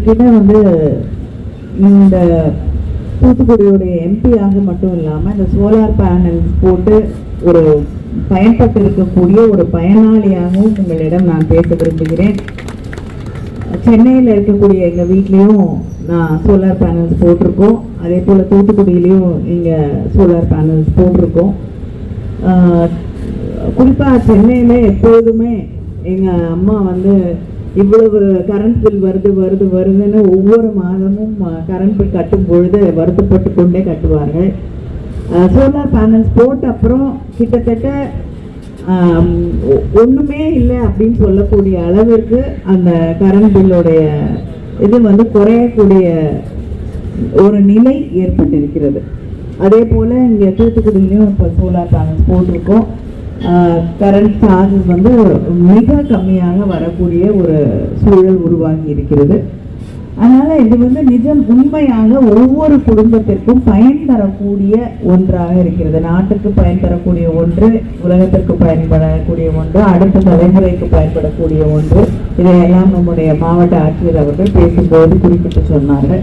உங்ககிட்ட வந்து இந்த தூத்துக்குடியுடைய எம்பியாக மட்டும் இல்லாமல் இந்த சோலார் பேனல்ஸ் போட்டு ஒரு பயன்பட்டு இருக்கக்கூடிய ஒரு பயனாளியாகவும் உங்களிடம் நான் பேச விரும்புகிறேன். சென்னையில் இருக்கக்கூடிய எங்கள் வீட்லேயும் நான் சோலார் பேனல்ஸ் போட்டிருக்கோம். அதே போல் தூத்துக்குடியிலையும் இங்கே சோலார் பேனல்ஸ் போட்டிருக்கோம். குறிப்பாக சென்னையில் எப்பொழுதுமே எங்கள் அம்மா வந்து இவ்வளவு கரண்ட் பில் வருது வருது வருதுன்னு ஒவ்வொரு மாதமும் கரண்ட் பில் கட்டும் பொழுது வருத்தப்பட்டு கொண்டே கட்டுவார்கள். சோலார் பேனல்ஸ் போட்ட அப்புறம் கிட்டத்தட்ட ஒன்றுமே இல்லை அப்படின்னு சொல்லக்கூடிய அளவிற்கு அந்த கரண்ட் பில்லுடைய இது வந்து குறையக்கூடிய ஒரு நிலை ஏற்பட்டிருக்கிறது. அதே போல் இங்கே தூத்துக்குடியிலையும் இப்போ சோலார் பேனல்ஸ் போட்டிருக்கோம். கரண்ட் சார்ஜஸ் வந்து மிக கம்மியாக வரக்கூடிய ஒரு சூழல் உருவாகி இருக்கிறது. அதனால் இது வந்து நிஜம் உண்மையாக ஒவ்வொரு குடும்பத்திற்கும் பயன் தரக்கூடிய ஒன்றாக இருக்கிறது. நாட்டுக்கு பயன் தரக்கூடிய ஒன்று உலகத்திற்கு பயன்படக்கூடிய ஒன்று அடுத்த தலைமுறைக்கு பயன்படக்கூடிய ஒன்று. இதையெல்லாம் நம்முடைய மாவட்ட ஆட்சியர் அவர்கள் பேசும்போது குறிப்பிட்டு சொன்னார்கள்.